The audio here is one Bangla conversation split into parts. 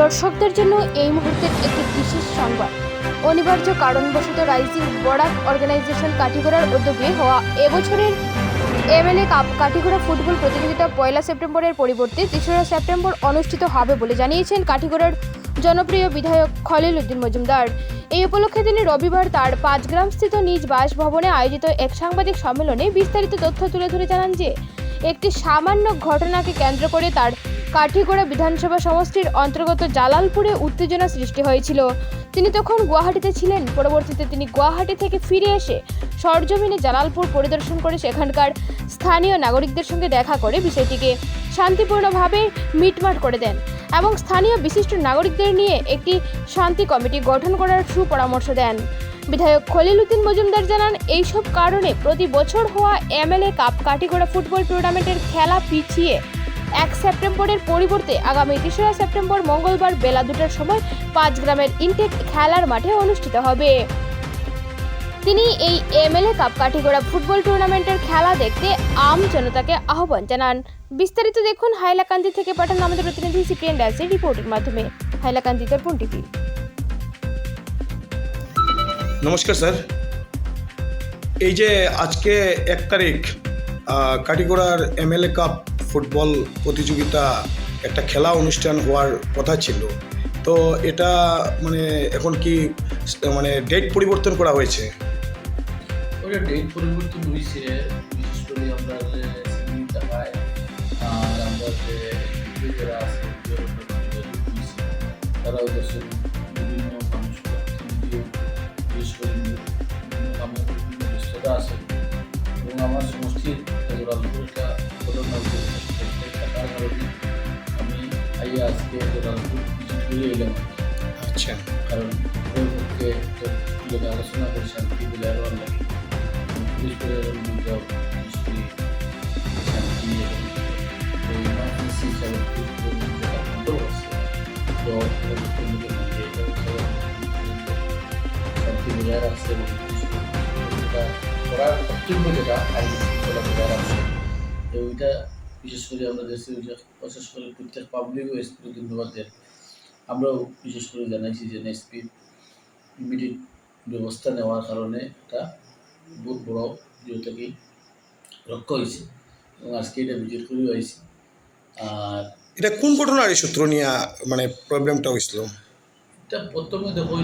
দর্শকদের জন্য এই মুহূর্তের একটি বিশেষ সংবাদ। অনিবার্য কারণবশত রাইজিং বরাক অর্গানাইজেশন কাঠিগড়ার উদ্যোগে হওয়া এবছরের এমএলএ কাপ কাঠিগড়া ফুটবল প্রতিযোগিতা পয়লা সেপ্টেম্বরের পরিবর্তে তেসরা সেপ্টেম্বর অনুষ্ঠিত হবে বলে জানিয়েছেন কাঠিগড়ার জনপ্রিয় বিধায়ক খলিল উদ্দিন মজুমদার। এই উপলক্ষে তিনি রবিবার তার পাঁচগ্রামস্থিত নিজ বাসভবনে আয়োজিত এক সাংবাদিক সম্মেলনে বিস্তারিত তথ্য তুলে ধরে জানান যে, একটি সামান্য ঘটনাকে কেন্দ্র করে তার কাঠিগড়া বিধানসভা সমষ্টির অন্তর্গত জালালপুরে উত্তেজনা সৃষ্টি হয়েছিল। তিনি তখন গুয়াহাটিতে ছিলেন। পরবর্তীতে তিনি গুয়াহাটি থেকে ফিরে এসে সরজমিনে জালালপুর পরিদর্শন করে সেখানকার স্থানীয় নাগরিকদের সঙ্গে দেখা করে বিষয়টিকে শান্তিপূর্ণভাবে মিটমাট করে দেন এবং স্থানীয় বিশিষ্ট নাগরিকদের নিয়ে একটি শান্তি কমিটি গঠন করার সুপরামর্শ দেন। বিধায়ক খলিল উদ্দিন মজুমদার জানান, এইসব কারণে প্রতি বছর হওয়া এমএলএ কাপ কাটিগড়া ফুটবল টুর্নামেন্টের খেলা পিছিয়ে এক সেপ্টেম্বরের পরিবর্তে আগামী তেসরা সেপ্টেম্বর মঙ্গলবার বেলা দুটার সময় পাঁচ গ্রামের ইনটেক খেলার মাঠে অনুষ্ঠিত হবে। তিনি এই এমএলএ কাপ কাঠিগড়া ফুটবল টুর্নামেন্টের খেলা দেখতে আম জনতাকে আহ্বান জানান। বিস্তারিত দেখুন হাইলাকান্দি থেকে পাঠানো আমাদের প্রতিনিধি সিপ্রিয়ান ড্যাসের রিপোর্টের মাধ্যমে। হাইলাকান্দি দর্পণ টিভি। নমস্কার, স্যার। এই যে আজকে এক তারিখ কাটিগড়ার এমএলএ কাপ ফুটবল প্রতিযোগিতা একটা খেলা অনুষ্ঠান হওয়ার কথা ছিল। তো এটা মানে এখন কি মানে ডেট পরিবর্তন করা হয়েছে? ডেট পরিবর্তন হয়েছে। বিভিন্ন আছে। এবং আমার সমষ্টির থাকার কারণে আমি আইয়া আজকে জোরালপুর ভিজিট করে এলাম আচ্ছা কারণ ওর পক্ষে লোক আলোচনা করে শান্তি বলে আরও নিশ্চয়ই শান্তি যেটা করার কর্তব্য যেটা আইন শৃঙ্খলা বজায় রাখছে ওইটা বিশেষ করে আমরা দেশে বিশেষ করে প্রত্যেক পাবলিক ও এসপি ধন্যবাদ দেন। আমরাও বিশেষ করে জানাইছি যে এসপি ইমিডিয়েট ব্যবস্থা নেওয়ার কারণে এটা বহুত বড় যেটাকে রক্ষা হয়েছে এবং আজকে এটা ভিজিট করেও আইছি। আর এটা কোন ঘটনার এই সূত্র নিয়ে মানে প্রবলেমটা হয়েছিল? এটা প্রথমে দেখো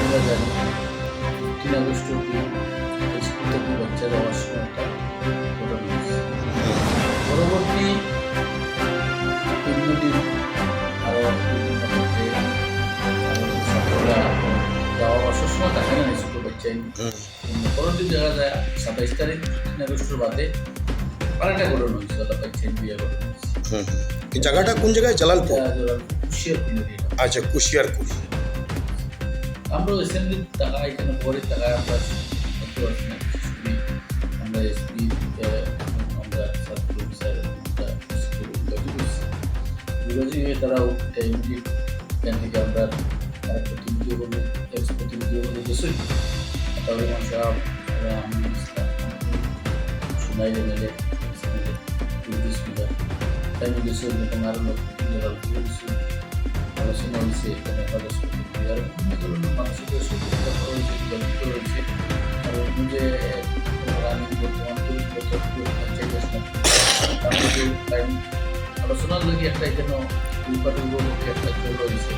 আমরা জানি তিন আগস্ট যাওয়ার সময় একটা ঘটনা। পরবর্তী তিন দিন আরও বিভিন্ন ক্ষেত্রে ছাত্ররা যাওয়া আসার সময় থাকে না ছোটো বাচ্চাই পরবর্তী দেখা যায় সাতাইশ তারিখ তিন বাদে আরেকটা ঘটনা হয়েছে ওটা বাচ্চাই বিয়ে জায়গাটা কোন জায়গায়? জালালপুর? খুলে আচ্ছা কুশিয়ারপুর। আমরা অ্যাসেম্বলির টাকা এখানে পরে টাকা আমরা আমরা এসপি হয়ে তারাও ইমিডিয়েট এখান থেকে আমরা প্রতিনিধি বলে এক্স প্রতিনিধি বলে দেশই তাহলে মানুষ আমি সুনাই আরও আলোচনা রয়েছে টাইম আলোচনার লাগে একটা এখানে উল্পাটুল্প একটা রয়েছে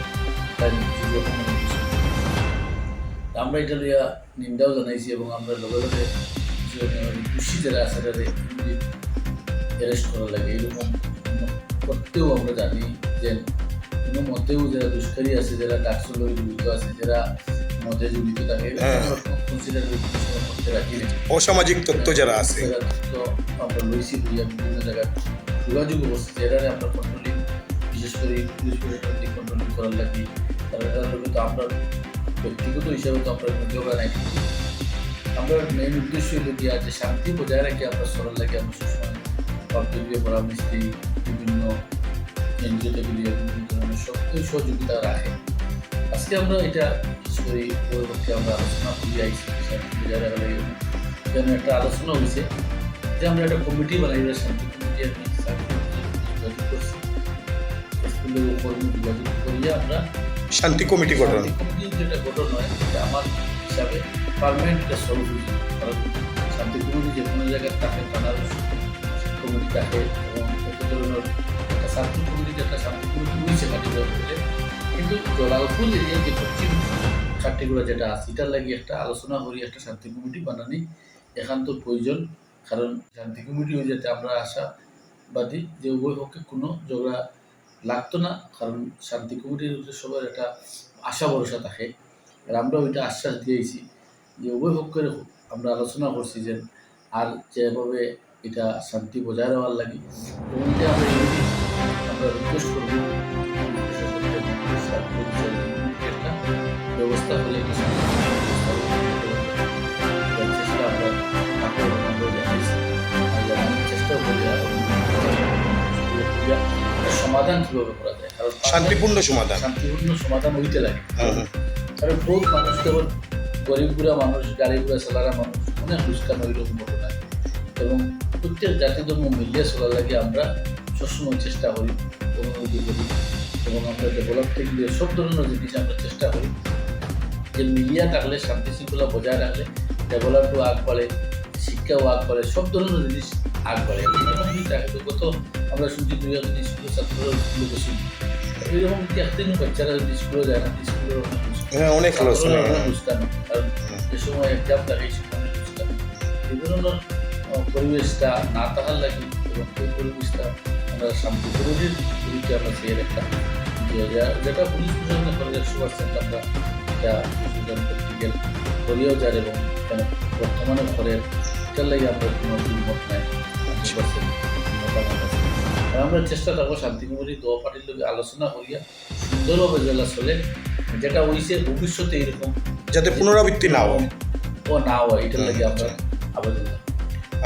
আমরা এটা লিয়া নিন্দাও জানাইছি এবং আমরা লগে লগে খুশি যারা আছে তাদের অ্যারেস্ট করা লাগে। এরকম করতেও আমরা জানি যে কোনো মতেও যারা দুষ্কারী আছে যারা ডাকসুর লগে জড়িত আছে যারা মদে জড়িত থাকে হ্যাঁ। কনসিডার করতে রাখি অসামাজিক তত্ত্ব যারা আছে। আমরা লইছি বিভিন্ন জায়গায় যোগাযোগ অবস্থা যারা আমরা কন্ট্রোলিং বিশেষ করে পুলিশ প্রশাসন কন্ট্রোলিং করার লাগি, তারা এটার লগে তো ব্যক্তিগত হিসাবে তো কোনো যোগা নাই। আমরা মেইন উদ্দেশ্য হলো কি যে শান্তি বজায় রেখে, আমরা সরল লাগে আমরা সবসময় কর্তব্য দিই বিভিন্ন এনজিও থেকে বিভিন্ন ধরনের সক্রিয় সহযোগিতা রাখে। আজকে আমরা এটা বিশেষ করে পরবর্তী আমরা আলোচনা করি আইসি শান্তি বজায় রাখা লাগে। যেন একটা আলোচনা হয়েছে যে আমরা একটা কমিটি বানাই শান্তি কমিটি যোগাযোগ কর্মী যোগাযোগ করিয়া আমরা শান্তি কমিটি গঠন। যেটা গঠন হয় এটা আমার হিসাবে পারমানেন্ট একটা সলিউশন কারণ শান্তি কমিটি যে কোনো জায়গায় থাকে থানার কমিটি থাকে এবং কত ধরনের একটা শান্তি কমিটি একটা শান্তি কমিটি হয়েছে কাটিগড়া কিন্তু জলালপুর এরিয়া যে পশ্চিম কাটিগড়া যেটা আছে এটার লাগে একটা আলোচনা করি একটা শান্তি কমিটি বানানি একান্ত প্রয়োজন। কারণ শান্তি কমিটি হয়ে যেতে আমরা আশাবাদী যে উভয় পক্ষে কোনো ঝগড়া লাগতো না, কারণ শান্তি কমিটির সবার একটা আশা ভরসা থাকে। আর আমরা ওইটা আশ্বাস দিয়েছি যে উভয় পক্ষের আমরা আলোচনা করছি যে আর যেভাবে এটা শান্তি বজায় রাখার লাগে আমরা রিকোয়েস্ট করব। সমাধান কীভাবে করা যায়? কারণ শান্তিপূর্ণ সমাধান। শান্তিপূর্ণ সমাধান হইতে লাগে। কারণ বহুত মানুষ যেমন গরিব গুড়া মানুষ গাড়ি গুড়া চালারা মানুষ অনেক ওইরকম ঘটনা এবং প্রত্যেক জাতি ধর্ম মিলিয়ে চলার লাগে আমরা সবসময় চেষ্টা করি অনুমতি করি এবং আমরা ডেভেলপ থেকে সব ধরনের জিনিস আমরা চেষ্টা করি। যে মিলিয়া থাকলে শান্তি শৃঙ্খলা বজায় রাখলে ডেভেলপও আগ বাড়ে শিক্ষাও আগ বাড়ে সব ধরনের জিনিস আগ বাড়ে এরকম আমরা শুনছি দুই একজন স্কুলের ছাত্ররা স্কুলে শুনি এরকম যদি একদিন বাচ্চারা স্কুলে যায় না দুষ্কার। হ্যাঁ অনেক আলোচনা ছাত্ররা কারণ যে সময় এক্সাম থাকে এই সময় পরিবেশটা না থাকার লাগে এবং পরিবেশটা আমরা শান্তি বিরোধীর বিরুদ্ধে আমরা চেয়ে যেটা পুলিশ প্রশাসনের করে একশো পার্সেন্ট আমরা এটা প্র্যাকটিক্যাল করিয়েও যার এবং বর্তমানে ঘরের এটার লাগে আমরা কোনো দ্বিমত নাই আমরা চেষ্টা থাকব শান্তি কমিটি দোয়া পার্টির লোক আলোচনা করিয়া সুন্দরভাবে জেলা চলে যেটা হইছে ভবিষ্যতে এরকম। যাতে পুনরাবৃত্তি না হয়। ও না হয় এটার লাগে আমরা আবেদন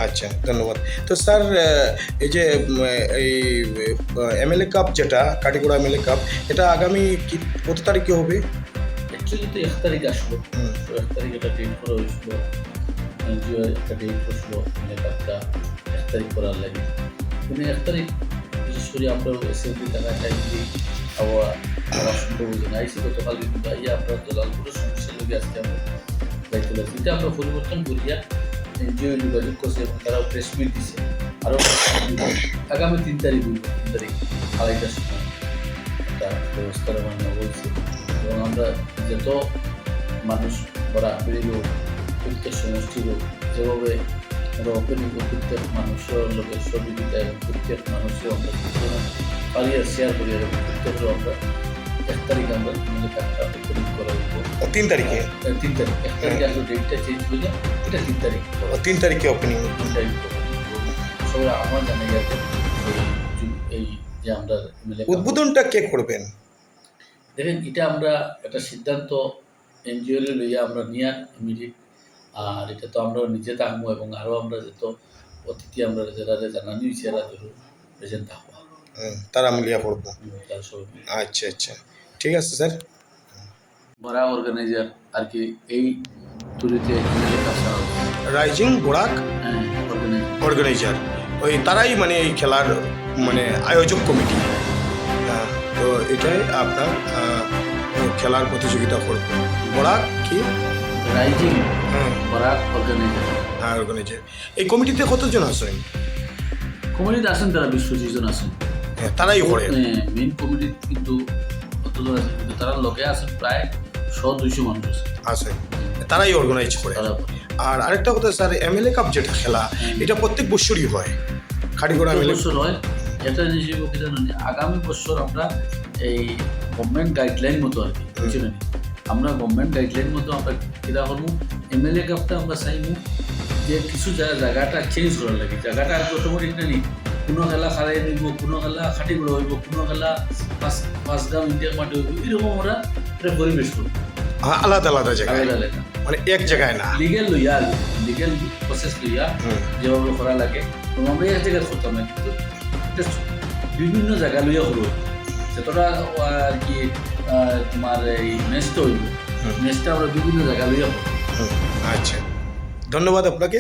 আচ্ছা ধন্যবাদ। তো স্যার এই যে এই এমএলএ কাপ যেটা কাটিগড়া এমএলএ কাপ এটা আগামী কি কত তারিখে হবে? অ্যাকচুয়ালি তো এক তারিখ আসলো। এক তারিখ একটা ডেট করা হয়েছিল। একটা ডেট করছিল মানে কাপটা। তারিখ করার লাগে। কিন্তু এক তারিখ, বিশেষ করে আমরা এসএলপি টাকা চাইছি আবহাওয়া আবার সম্ভব হয়েছে না আইসি গতকাল কিন্তু আইয়া আমরা দলালপুরের সমস্যা লেগে আসছে আমরা দায়িত্ব লাগছে এটা আমরা পরিবর্তন করিয়া এনজিও যোগাযোগ করছে এবং তারাও প্রেস মিট দিছে। আরও আগামী তিন তারিখ হইব তিন তারিখ আড়াইটার সময় একটা ব্যবস্থার মানে বলছে এবং আমরা যত মানুষ বড় বেরিল প্রত্যেক সমষ্টির যেভাবে আমরা প্রত্যেক মানুষের লোকের সহযোগিতা এবং প্রত্যেক মানুষের আমরা পারিয়া শেয়ার করি এবং প্রত্যেকের আমরা এক তারিখ আমরা আমাদের একটা ওপেনিং করা তিন তারিখে? তিন তারিখ। এক তারিখে আসলে ডেটটা চেঞ্জ হয়ে এটা তিন তারিখ। তিন তারিখে ওপেনিং তিন তারিখ সবাই আমার জানা গেছে এই যে আমরা উদ্বোধনটা কে করবেন? দেখেন এটা আমরা একটা সিদ্ধান্ত এনজিও লইয়া আমরা নিয়ে ইমিডিয়েট আর এটা তো আমরা নিজে থাকব এবং আরও আমরা যেত অতিথি আমরা যারা জানানি হয়েছে এরা ধরুন প্রেজেন্ট থাকব। তারা মিলিয়া করব। আচ্ছা আচ্ছা। ঠিক আছে স্যার। বড়া অর্গানাইজার আর কি এই টুরিতে রাইজিং বোরাক হ্যাঁ অর্গানাইজার ওই তারাই মানে এই খেলার মানে আয়োজক কমিটি। হ্যাঁ, তো এটাই আপনার খেলার প্রতিযোগিতা করবে। বোরাক কি? রাইজিং হ্যাঁ অর্গানাইজার হ্যাঁ অর্গানাইজার এই কমিটিতে কতজন আছেন? কমিটিতে আছেন তারা বিশ্বজিৎ জন আছেন। হ্যাঁ, তারাই করে মেইন কমিটি কিন্তু কতজন আছেন কিন্তু তারা লগে আছেন প্রায় শ দুইশো মানুষ আছে আছে তারাই অর্গানাইজ করে। আর আরেকটা কথা স্যার এমএলএ কাপ যেটা খেলা এটা প্রত্যেক বছরই হয়। খাড়িগড়া প্রত্যেক এমএলএ বছর হয়। এটা হিসেবে জানেন আগামী বছর আমরা এই গভর্নমেন্ট গাইডলাইন মতো আর কি বুঝলেন আমরা গভর্নমেন্ট গাইডলাইন মতো আমরা কিরা করব এমএলএ কাপটা আমরা চাইব যে কিছু জায়গা জায়গাটা চেঞ্জ করার লাগে। জায়গাটা আর অটোমেটিক নেই। কোনো খেলা খারাই নিব কোনো খেলা খাটি করে হইব কোনো খেলা পাঁচ পাঁচগাঁও ইন্ডিয়া মাঠে হইব। এরকম আমরা একটা পরিবেশ করব। আলাদা আলাদা জায়গায়। আলাদা আলাদা। মানে এক জায়গায় না। লিগেল লইয়া লিগেল প্রসেস লইয়া যেভাবে করা লাগে আমরা এক জায়গায় করতাম না। কিন্তু বিভিন্ন জায়গা লইয়া হলো যতটা আর কি তোমার এই ম্যাচটা হইব। ম্যাচটা আমরা বিভিন্ন জায়গায় লইয়া আচ্ছা। ধন্যবাদ আপনাকে।